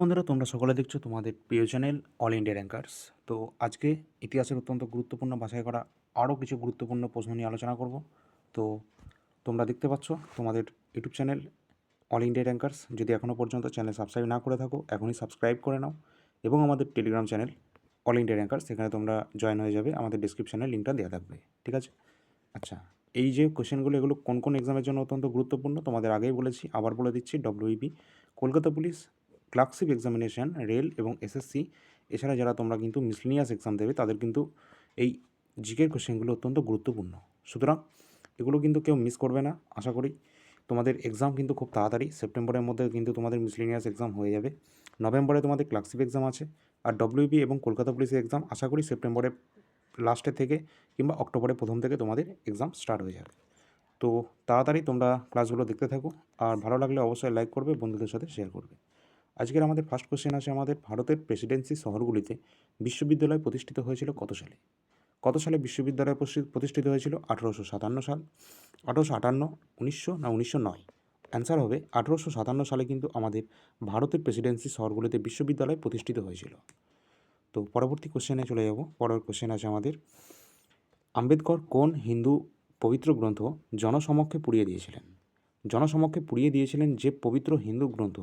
বন্ধুরা, তোমরা সকলে দেখছ তোমাদের প্রিয় চ্যানেল অল ইন্ডিয়া র্যাঙ্কার্স। তো আজকে ইতিহাসের অত্যন্ত গুরুত্বপূর্ণ, বাছাই করা আরও কিছু গুরুত্বপূর্ণ প্রশ্ন নিয়ে আলোচনা করব। তো তোমরা দেখতে পাচ্ছ তোমাদের YouTube channel all India rankers. যদি এখনও পর্যন্ত চ্যানেল সাবস্ক্রাইব না করে থাকো, এখনই সাবস্ক্রাইব করে নাও এবং আমাদের Telegram channel all India rankers, সেখানে তোমরা জয়েন হয়ে যাবে। আমাদের ডিসক্রিপশানে লিঙ্কটা দেওয়া থাকবে, ঠিক আছে? আচ্ছা এই যে কোশ্চেনগুলো, এগুলো কোন কোন এক্সামের জন্য অত্যন্ত গুরুত্বপূর্ণ, তোমাদের আগেই বলেছি, আবার বলে দিচ্ছি WB Kolkata police clerkship examination rail এবং এসএসসি এছাড়া যারা তোমরা কিন্তু মিসলিনিয়াস এক্সাম দেবে, তাদের কিন্তু এই জিকের কোশ্চেনগুলো অত্যন্ত গুরুত্বপূর্ণ। সুতরাং এগুলো কিন্তু কেউ মিস করবে না, আশা করি। তোমাদের এক্সাম কিন্তু খুব তাড়াতাড়ি সেপ্টেম্বরের মধ্যে কিন্তু তোমাদের মিসলিনিয়াস এক্সাম হয়ে যাবে। নভেম্বরে তোমাদের ক্লার্কশিপ এক্সাম আছে, আর ডব্লিউবি এবং কলকাতা পুলিশের এক্সাম আশা করি সেপ্টেম্বরের লাস্টের থেকে কিংবা অক্টোবরের প্রথম থেকে তোমাদের এক্সাম স্টার্ট হয়ে যাবে। তো তাড়াতাড়ি তোমরা ক্লাসগুলো দেখতে থাকো, আর ভালো লাগলে অবশ্যই লাইক করবে, বন্ধুদের সাথে শেয়ার করবে। আজকের আমাদের ফার্স্ট কোশ্চেন আছে আমাদের ভারতের প্রেসিডেন্সি শহরগুলিতে বিশ্ববিদ্যালয় প্রতিষ্ঠিত হয়েছিল কত সালে? কত সালে বিশ্ববিদ্যালয় প্রতিষ্ঠিত হয়েছিল? আঠেরোশো সাতান্ন সাল। আঠারোশো আটান্ন, উনিশশো না উনিশশো নয়? অ্যান্সার হবে, আঠেরোশো সাতান্ন সালে কিন্তু আমাদের ভারতের প্রেসিডেন্সি শহরগুলিতে বিশ্ববিদ্যালয় প্রতিষ্ঠিত হয়েছিল। তো পরবর্তী কোশ্চেনে চলে যাব। পরের কোশ্চেন আছে আমাদের, আম্বেদকর কোন হিন্দু পবিত্র গ্রন্থ জনসমক্ষে পুড়িয়ে দিয়েছিলেন? জনসমক্ষে পুড়িয়ে দিয়েছিলেন যে পবিত্র হিন্দু গ্রন্থ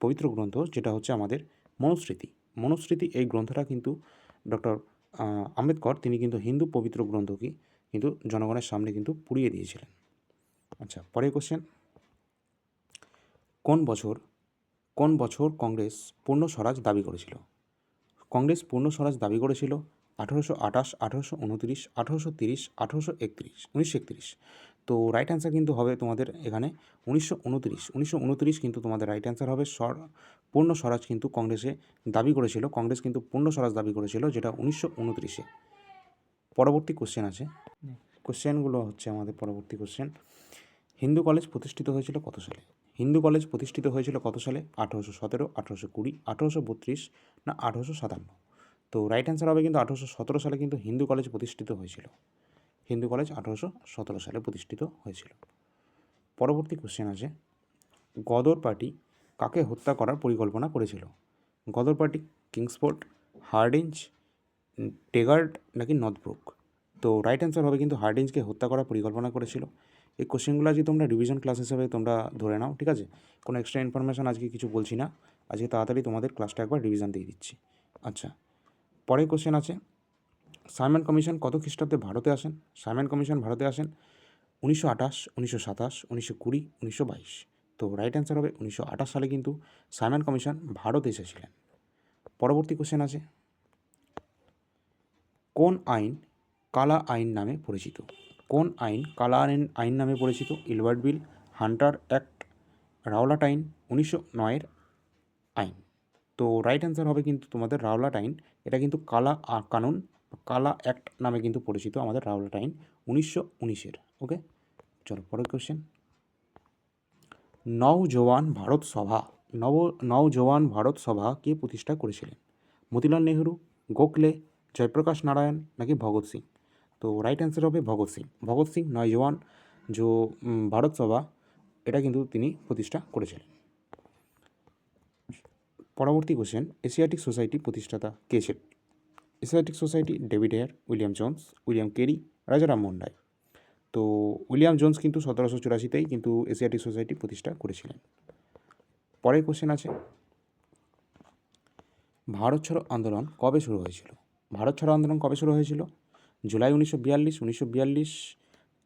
পবিত্র গ্রন্থ যেটা হচ্ছে আমাদের মনুস্মৃতি। মনুস্মৃতি এই গ্রন্থটা কিন্তু ডক্টর আম্বেদকর তিনি কিন্তু হিন্দু পবিত্র গ্রন্থকে কিন্তু জনগণের সামনে কিন্তু পুড়িয়ে দিয়েছিলেন। আচ্ছা পরের কোশ্চেন কোন বছর কোন বছর কংগ্রেস পূর্ণ স্বরাজ দাবি করেছিল? কংগ্রেস পূর্ণ স্বরাজ দাবি করেছিল আঠারোশো আঠাশ, আঠারোশো উনত্রিশ, আঠারোশো তিরিশ, আঠারোশো একত্রিশ, উনিশশো একত্রিশ। তো রাইট অ্যান্সার কিন্তু হবে তোমাদের এখানে উনিশশো উনত্রিশ। উনিশশো উনত্রিশ কিন্তু তোমাদের রাইট অ্যান্সার হবে। স্বর, পূর্ণ স্বরাজ কিন্তু কংগ্রেসে দাবি করেছিল। কংগ্রেস কিন্তু পূর্ণ স্বরাজ দাবি করেছিল যেটা উনিশশো উনত্রিশে। পরবর্তী কোশ্চেন আছে। কোশ্চেনগুলো হচ্ছে আমাদের পরবর্তী কোশ্চেন হিন্দু কলেজ প্রতিষ্ঠিত হয়েছিল কত সালে? হিন্দু কলেজ প্রতিষ্ঠিত হয়েছিল কত সালে? আঠেরোশো সতেরো, আঠেরোশো কুড়ি, আঠেরোশো বত্রিশ না আঠেরোশো সাতান্ন। তো রাইট অ্যান্সার হবে কিন্তু আঠেরোশো সতেরো সালে কিন্তু হিন্দু কলেজ প্রতিষ্ঠিত হয়েছিল। হিন্দু কলেজ আঠারোশো সতেরো সালে প্রতিষ্ঠিত হয়েছিল। পরবর্তী কোশ্চেন আছে গদর পার্টি কাকে হত্যা করার পরিকল্পনা করেছিল? Ghadar party Kingsford, Hardinge, Tegart নাকি নর্থব্রুক তো রাইট অ্যান্সার হবে কিন্তু হার্ডিঞ্জকে হত্যা করার পরিকল্পনা করেছিল। এই কোশ্চেনগুলো আজকে তোমরা রিভিশন ক্লাস হিসেবে তোমরা ধরে নাও, ঠিক আছে? কোনো এক্সট্রা ইনফরমেশন আজকে কিছু বলছি না। আজকে তাড়াতাড়ি তোমাদের ক্লাসটা একবার রিভিশন দিয়ে দিচ্ছি। আচ্ছা পরের কোশ্চেন আছে সাইমন কমিশন কত খ্রিস্টাব্দে ভারতে আসেন? সাইমন কমিশন ভারতে আসেন উনিশশো আঠাশ, উনিশশো সাতাশ, উনিশশো কুড়ি, উনিশশো বাইশ। তো রাইট অ্যান্সার হবে উনিশশো আঠাশ সালে কিন্তু সাইমন কমিশন ভারত এসেছিলেন। পরবর্তী কোশ্চেন আছে। কোন আইন কালা আইন নামে পরিচিত? কোন আইন কালা আইন আইন নামে পরিচিত? Ilbert bill, Hunter act Rowlatt আইন উনিশশো নয়ের আইন। তো রাইট অ্যান্সার হবে কিন্তু তোমাদের রাওলাট আইন এটা কিন্তু কালা কানুন কালা অ্যাক্ট নামে কিন্তু পরিচিত আমাদের রাওলাট আইন উনিশশো উনিশের ওকে? চলো পরের কোশ্চেন নওজোয়ান ভারত সভা নব নওজোয়ান ভারত সভা কে প্রতিষ্ঠা করেছিলেন? মতিলাল নেহরু গোখলে জয়প্রকাশ নারায়ণ নাকি ভগৎ সিং? তো রাইট অ্যান্সার হবে ভগৎ সিং। ভগৎ সিং নয়জওয়ান উম, ভারত সভা এটা কিন্তু তিনি প্রতিষ্ঠা করেছিলেন। পরবর্তী কোশ্চেন এশিয়াটিক সোসাইটি প্রতিষ্ঠাতা কে ছিল? Asiatic society David Hare William Jones William Carey Raja Rammohan Roy তো উইলিয়াম জোন্স কিন্তু সতেরোশো চুরাশিতেই কিন্তু এশিয়াটিক সোসাইটি প্রতিষ্ঠা করেছিলেন। পরের কোশ্চেন আছে, ভারত ছাড়ো আন্দোলন কবে শুরু হয়েছিল? ভারত ছাড়ো আন্দোলন কবে শুরু হয়েছিল? জুলাই উনিশশো বিয়াল্লিশ উনিশশো বিয়াল্লিশ,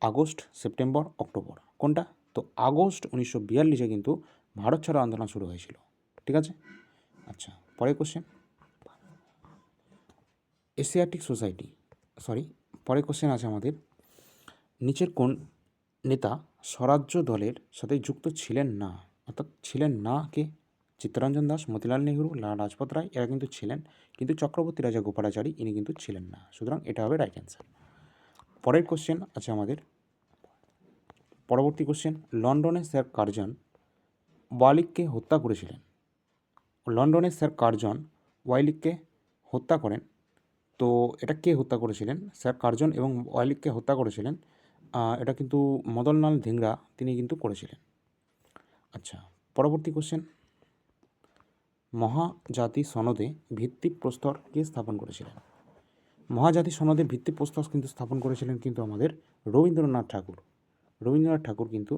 আগস্ট, সেপ্টেম্বর, অক্টোবর। কোনটা? তো আগস্ট উনিশশো বিয়াল্লিশে কিন্তু ভারত ছাড়ো আন্দোলন শুরু হয়েছিল। ঠিক আছে? আচ্ছা পরের কোশ্চেন এশিয়াটিক সোসাইটি সরি পরের কোশ্চেন আছে আমাদের। নিচের কোন নেতা স্বরাজ্য দলের সাথে যুক্ত ছিলেন না? অর্থাৎ ছিলেন না কে? চিত্তরঞ্জন দাস, মতিলাল নেহরু, লালা রাজপত রায়, এরা কিন্তু ছিলেন। কিন্তু চক্রবর্তী রাজা গোপালাচারী, ইনি কিন্তু ছিলেন না। সুতরাং এটা হবে রাইট অ্যান্সার পরের কোশ্চেন আছে আমাদের। পরবর্তী কোশ্চেন লন্ডনে স্যার কার্জন ওয়ালিককে হত্যা করেছিলেন। লন্ডনে স্যার কার্জন ওয়াইলিককে হত্যা করেন। তো এটা কে হত্যা করেছিলেন? স্যার কার্জন এবং ওয়াইলিককে হত্যা করেছিলেন। এটা কিন্তু মদনলাল ধিংরা তিনি কিন্তু করেছিলেন। আচ্ছা পরবর্তী কোশ্চেন মহাজাতি সনদে ভিত্তিপ্রস্তর কে স্থাপন করেছিলেন? মহাজাতি সনদে ভিত্তি ভিত্তিপ্রস্তর কিন্তু স্থাপন করেছিলেন কিন্তু আমাদের রবীন্দ্রনাথ ঠাকুর। রবীন্দ্রনাথ ঠাকুর কিন্তু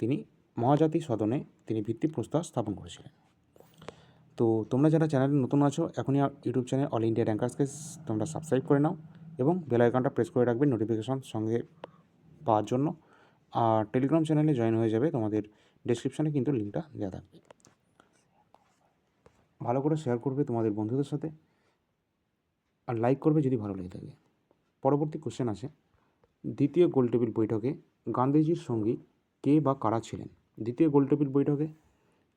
তিনি মহাজাতি সদনে তিনি ভিত্তিপ্রস্তর স্থাপন করেছিলেন। তো তোমরা যারা চ্যানেলে নতুন আছো, এখনই ইউটিউব চ্যানেল অল ইন্ডিয়া র্যাঙ্কার্সকে তোমরা সাবস্ক্রাইব করে নাও এবং বেল আইকনটা প্রেস করে রাখবে নোটিফিকেশন সঙ্গে পাওয়ার জন্য। আর টেলিগ্রাম চ্যানেলে জয়েন হয়ে যাবে, তোমাদের ডেসক্রিপশানে কিন্তু লিঙ্কটা দেওয়া থাকবে। ভালো করে শেয়ার করবে তোমাদের বন্ধুদের সাথে আর লাইক করবে যদি ভালো লেগে থাকে। পরবর্তী কোশ্চেন আছে দ্বিতীয় গোলটেবিল বৈঠকে গান্ধীজির সঙ্গী কে বা কারা ছিলেন? দ্বিতীয় গোলটেবিল বৈঠকে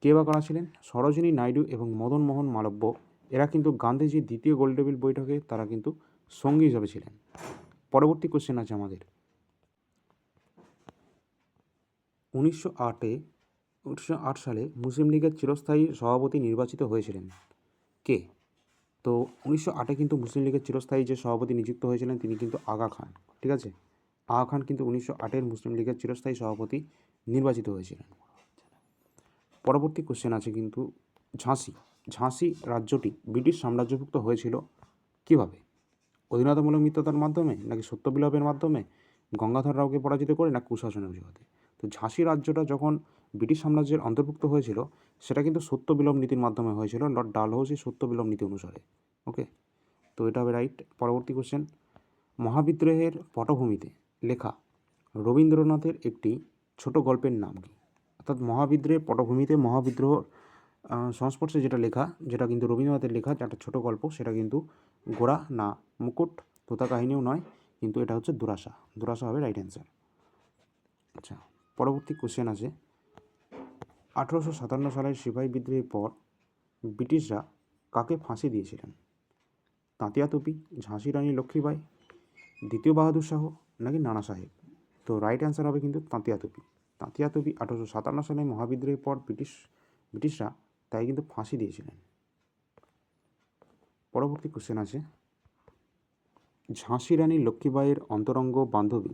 কে বা কারা ছিলেন? সরোজিনী নাইডু এবং মদন মোহন মালব্য। এরা কিন্তু গান্ধীজির দ্বিতীয় গোলটেবিল বৈঠকে তারা কিন্তু সঙ্গী হিসাবে ছিলেন। পরবর্তী কোশ্চেন আছে আমাদের। উনিশশো আটে, উনিশশো আট সালে মুসলিম লীগের চিরস্থায়ী সভাপতি নির্বাচিত হয়েছিলেন। কে? তো উনিশশো আটে কিন্তু মুসলিম লীগের চিরস্থায়ী যে সভাপতি নিযুক্ত হয়েছিলেন তিনি কিন্তু আগা খান, ঠিক আছে? আগা খান কিন্তু উনিশশো আটের মুসলিম লীগের চিরস্থায়ী সভাপতি নির্বাচিত হয়েছিলেন। পরবর্তী কোশ্চেন আছে কিন্তু ঝাঁসি ঝাঁসি রাজ্যটি ব্রিটিশ সাম্রাজ্যভুক্ত হয়েছিল কীভাবে? অধীনতামূলক মিত্রতার মাধ্যমে নাকি সত্য সত্যবিলোপের মাধ্যমে গঙ্গাধর রাওকে পরাজিত করে না কুশাসনের অজুহাতে তো ঝাঁসি রাজ্যটা যখন ব্রিটিশ সাম্রাজ্যের অন্তর্ভুক্ত হয়েছিল, সেটা কিন্তু সত্য বিলোপ নীতির মাধ্যমে হয়েছিল, লর্ড ডালহৌসি সত্য বিলোপ নীতি অনুসারে ওকে তো এটা হবে রাইট পরবর্তী কোশ্চেন মহাবিদ্রোহের পটভূমিতে লেখা রবীন্দ্রনাথের একটি ছোট গল্পের নাম কি? অর্থাৎ মহাবিদ্রোহের পটভূমিতে মহাবিদ্রোহ সংস্পর্শে যেটা লেখা, যেটা কিন্তু রবীন্দ্রনাথের লেখা যে একটা ছোটো গল্প, সেটা কিন্তু গোড়া না মুকুট তোতা কাহিনীও নয়, কিন্তু এটা হচ্ছে দুরাশা। দুরাশা হবে রাইট অ্যান্সার আচ্ছা পরবর্তী কোশ্চেন আছে। আঠেরোশো সাতান্ন সালের সিপাহী বিদ্রোহের পর ব্রিটিশরা কাকে ফাঁসি দিয়েছিলেন? তাঁতিয়া তুপি ঝাঁসি রানী লক্ষ্মীবাই দ্বিতীয় বাহাদুর শাহ নাকি নানা সাহেব? তো রাইট অ্যান্সার হবে কিন্তু তাঁতিয়া তুপি তাঁতিয়া তুপি আঠেরোশো সাতান্ন সালে মহাবিদ্রোহের পর ব্রিটিশ, ব্রিটিশরা তাই কিন্তু ফাঁসি দিয়েছিলেন। পরবর্তী কোশ্চেন আছে। ঝাঁসি রানী লক্ষ্মীবাইয়ের অন্তরঙ্গ বান্ধবী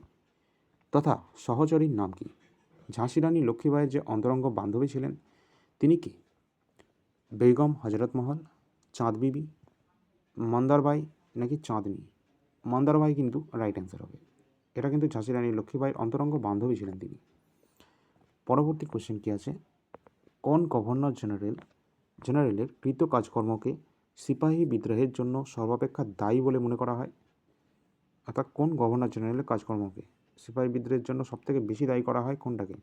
তথা সহচরীর নাম কি? ঝাঁসি রানী লক্ষ্মীবাইয়ের যে অন্তরঙ্গ বান্ধবী ছিলেন, তিনি কি? বেগম হজরত মহল, চাঁদ বিবি মন্দারবাই নাকি চাঁদনি মন্দারবাই কিন্তু রাইট অ্যান্সার হবে। এটা কিন্তু ঝাঁসি রানী লক্ষ্মীবাইয়ের অন্তরঙ্গ বান্ধবী ছিলেন তিনি। পরবর্তী কোশ্চেন কি আছে? কোন গভর্নর জেনারেল জেনারেলের কৃত কাজকর্মকে সিপাহী বিদ্রোহের জন্য সর্বাপেক্ষা দায়ী বলে মনে করা হয়? অর্থাৎ কোন গভর্নর জেনারেলের কাজকর্মকে সিপাহী বিদ্রোহের জন্য সবথেকে বেশি দায়ী করা হয় কোনটাকে?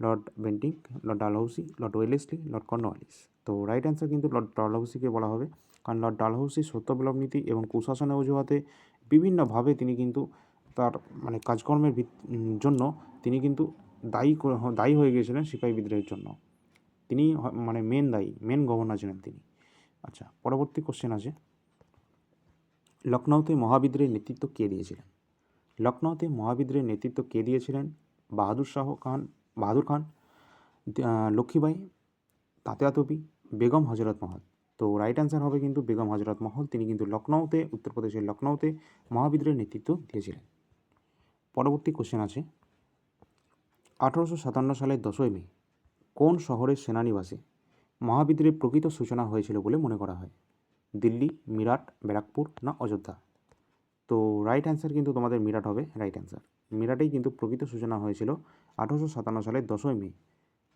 Lord Bentinck Lord Dalhousie Lord Wellesley Lord Cornwallis তো রাইট অ্যান্সার কিন্তু লর্ড ডালহৌসিকে বলা হবে। কারণ লর্ড ডালহৌসি সত্যবিলোপ নীতি এবং কুশাসনের অজুহাতে বিভিন্নভাবে তিনি কিন্তু তার মানে কাজকর্মের জন্য তিনি কিন্তু দায়ী হ- দায়ী হয়ে গিয়েছিলেন সিপাহী বিদ্রোহের জন্য। তিনি মানে মেন দায়ী মেন গভর্নর ছিলেন তিনি। আচ্ছা পরবর্তী কোশ্চেন আছে। লখনৌতে মহাবিদ্রোহের নেতৃত্ব কে দিয়েছিলেন? লখনৌতে মহাবিদ্রোহের নেতৃত্ব কে দিয়েছিলেন? বাহাদুর শাহ খান, বাহাদুর খান লক্ষ্মীবাই তাঁতিয়া বেগম হজরত মহল। তো রাইট অ্যান্সার হবে কিন্তু বেগম হজরত মহল। তিনি কিন্তু লখনৌতে উত্তরপ্রদেশের লখনৌতে মহাবিদ্রোহের নেতৃত্ব দিয়েছিলেন। পরবর্তী কোশ্চেন আছে। আঠারোশো সাতান্ন সালের দশই মে, কোন শহরের সেনানিবাসে মহাবিদ্রোহের প্রকৃত সূচনা হয়েছিল বলে মনে করা হয়? দিল্লি, মিরাট, ব্যারাকপুর না অযোধ্যা? তো রাইট অ্যান্সার কিন্তু তোমাদের মিরাট হবে রাইট অ্যান্সার মিরাটেই কিন্তু প্রকৃত সূচনা হয়েছিল আঠারোশো সাতান্ন সালের দশই মে।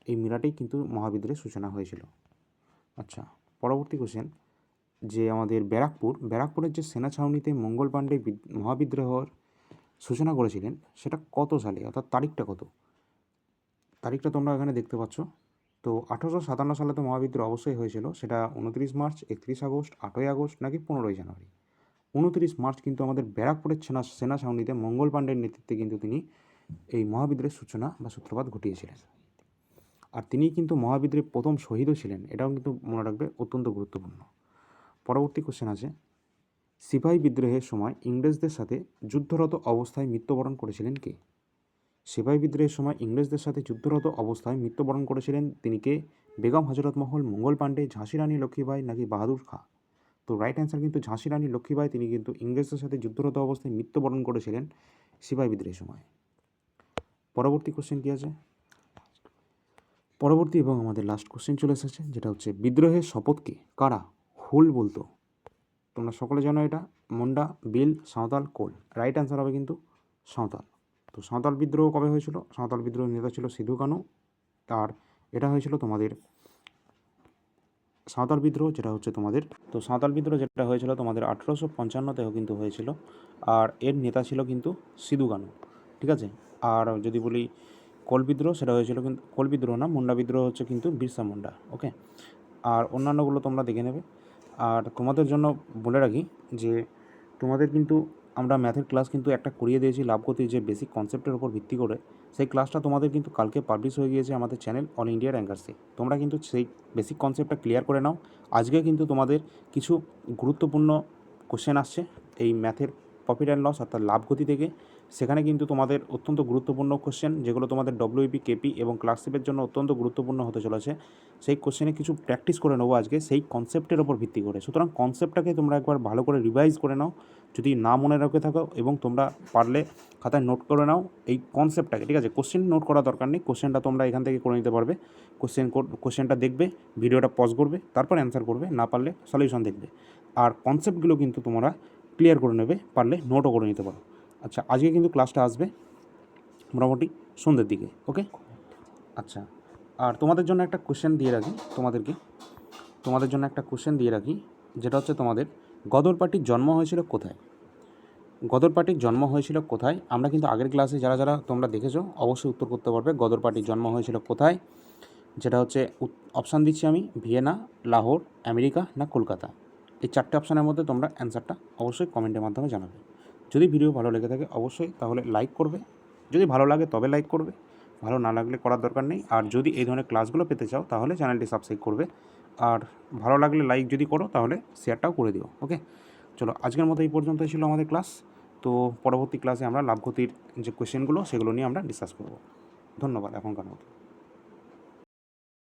এই মিরাটেই কিন্তু মহাবিদ্রোহের সূচনা হয়েছিল। আচ্ছা পরবর্তী কোশ্চেন যে আমাদের ব্যারাকপুর, ব্যারাকপুরের যে সেনা ছাউনিতে মঙ্গল পাণ্ডে বিদ- মহাবিদ্রোহর সূচনা করেছিলেন, সেটা কত সালে? অর্থাৎ তারিখটা কত? তারিখটা তোমরা এখানে দেখতে পাচ্ছ। তো আঠেরোশো সাতান্ন সালে তো মহাবিদ্রোহ অবশ্যই হয়েছিল, সেটা উনত্রিশ মার্চ, একত্রিশ আগস্ট, আটই আগস্ট নাকি পনেরোই জানুয়ারি। উনত্রিশ মার্চ কিন্তু আমাদের ব্যারাকপুরের সেনা সেনা ছাউনিতে মঙ্গল পাণ্ডের নেতৃত্বে কিন্তু তিনি এই মহাবিদ্রোহের সূচনা বা সূত্রপাত ঘটিয়েছিলেন। আর তিনি কিন্তু মহাবিদ্রোহের প্রথম শহীদও ছিলেন, এটাও কিন্তু মনে রাখবে অত্যন্ত গুরুত্বপূর্ণ। পরবর্তী কোশ্চেন আছে, সিপাহী বিদ্রোহের সময় ইংরেজদের সাথে যুদ্ধরত অবস্থায় মৃত্যুবরণ করেছিলেন কে? সিপাহী বিদ্রোহের সময় ইংরেজদের সাথে যুদ্ধরত অবস্থায় মৃত্যুবরণ করেছিলেন তিনি কে? বেগম হজরত মহল, মঙ্গল পাণ্ডে, ঝাঁসি রানী লক্ষ্মীবাই নাকি বাহাদুর খাঁ? তো রাইট অ্যান্সার কিন্তু ঝাঁসি রানী লক্ষ্মীবাই তিনি কিন্তু ইংরেজদের সাথে যুদ্ধরত অবস্থায় মৃত্যুবরণ করেছিলেন সিপাহী বিদ্রোহের সময়। পরবর্তী কোশ্চেন কী আছে? পরবর্তী এবং আমাদের লাস্ট কোশ্চেন চলে এসেছে, যেটা হচ্ছে বিদ্রোহের শপথকে কারা? হুল বলতো। তোমরা সকলে জানো এটা, মুন্ডা, বিল, সাঁওতাল, কোল। রাইট অ্যান্সার হবে কিন্তু সাঁওতাল। তো সাঁওতাল বিদ্রোহ কবে হয়েছিল? সাঁওতাল বিদ্রোহের নেতা ছিল সিধু কানু। আর এটা হয়েছিল তোমাদের সাঁওতাল বিদ্রোহ, যেটা হচ্ছে তোমাদের, তো সাঁওতাল বিদ্রোহ যেটা হয়েছিল তোমাদের আঠেরোশো পঞ্চান্নতেও কিন্তু হয়েছিল। আর এর নেতা ছিল কিন্তু সিধু কানু, ঠিক আছে? আর যদি বলি কোল বিদ্রোহ, সেটা হয়েছিল কিন্তু, কোল বিদ্রোহ না, মুন্ডা বিদ্রোহ হচ্ছে কিন্তু বিরসা মুন্ডা, ওকে? আর অন্যান্যগুলো তোমরা দেখে নেবে। আর তোমাদের জন্য বলে রাখি যে তোমাদের কিন্তু আমরা ম্যাথের ক্লাস কিন্তু একটা করিয়ে দিয়েছি লাভগতির যে বেসিক কনসেপ্টের উপর ভিত্তি করে। সেই ক্লাসটা তোমাদের কিন্তু কালকে পাবলিশ হয়ে গিয়েছে আমাদের চ্যানেল অল ইন্ডিয়ার র্যাঙ্কার্সে তোমরা কিন্তু সেই বেসিক কনসেপ্টটা ক্লিয়ার করে নাও। আজকে কিন্তু তোমাদের কিছু গুরুত্বপূর্ণ কোশ্চেন আসছে এই ম্যাথের প্রফিট অ্যান্ড লস অর্থাৎ লাভগতি থেকে। সেখানে কিন্তু তোমাদের অত্যন্ত গুরুত্বপূর্ণ কোশ্চেন যেগুলো তোমাদের ডব্লিউপি কেপি এবং ক্লার্কশিপের জন্য অত্যন্ত গুরুত্বপূর্ণ হতে চলেছে। সেই কোশ্চেনে কিছু প্র্যাকটিস করে নেব আজকে, সেই কনসেপ্টের ওপর ভিত্তি করে। সুতরাং কনসেপ্টটাকে তোমরা একবার ভালো করে রিভাইজ করে নাও, যদি না মনে রাখে থাকো এবং তোমরা পারলে খাতায় নোট করে নাও এই কনসেপ্টটাকে ঠিক আছে? কোশ্চেন নোট করা দরকার নেই কোশ্চেনটা তোমরা এখান থেকে করে নিতে পারবে। কোশ্চেন কোশ্চেনটা দেখবে ভিডিওটা পজ করবে, তারপর অ্যান্সার করবে, না পারলে সলিউশন দেখবে। আর কনসেপ্টগুলো কিন্তু তোমরা ক্লিয়ার করে নেবে, পারলে নোটও করে নিতে পারো। আচ্ছা আজকে কিন্তু ক্লাসটা আসবে মোটামুটি সন্ধ্যের দিকে, ওকে? আচ্ছা আর তোমাদের জন্য একটা কোশ্চেন দিয়ে রাখি তোমাদেরকে। তোমাদের জন্য একটা কোশ্চেন দিয়ে রাখি, যেটা হচ্ছে তোমাদের, গদর পার্টির জন্ম হয়েছিল কোথায়? গদর পার্টির জন্ম হয়েছিল কোথায়? আমরা কিন্তু আগের ক্লাসে যারা যারা তোমরা দেখেছ, অবশ্যই উত্তর করতে পারবে গদর পার্টির জন্ম হয়েছিল কোথায়। যেটা হচ্ছে অপশান দিচ্ছি আমি, ভিয়েনা, লাহোর, আমেরিকা না কলকাতা। এই চারটে অপশানের মধ্যে তোমরা অ্যান্সারটা অবশ্যই কমেন্টের মাধ্যমে জানাবে। যদি ভিডিও ভালো লেগে থাকে অবশ্যই তাহলে লাইক করবে। যদি ভালো লাগে তবে লাইক করবে। ভালো না লাগলে করার দরকার নেই। আর যদি এই ধরনের ক্লাসগুলো পেতে চাও তাহলে চ্যানেলটি সাবস্ক্রাইব করবে। আর ভালো লাগলে লাইক যদি করো তাহলে শেয়ারটাও করে দিও ওকে চলো, আজকের মতো এই পর্যন্তই ছিল আমাদের ক্লাস তো পরবর্তী ক্লাসে আমরা লাভগতির যে কোয়েশ্চেনগুলো সেগুলো নিয়ে আমরা ডিসকাস করব। ধন্যবাদ এখনকার মতো।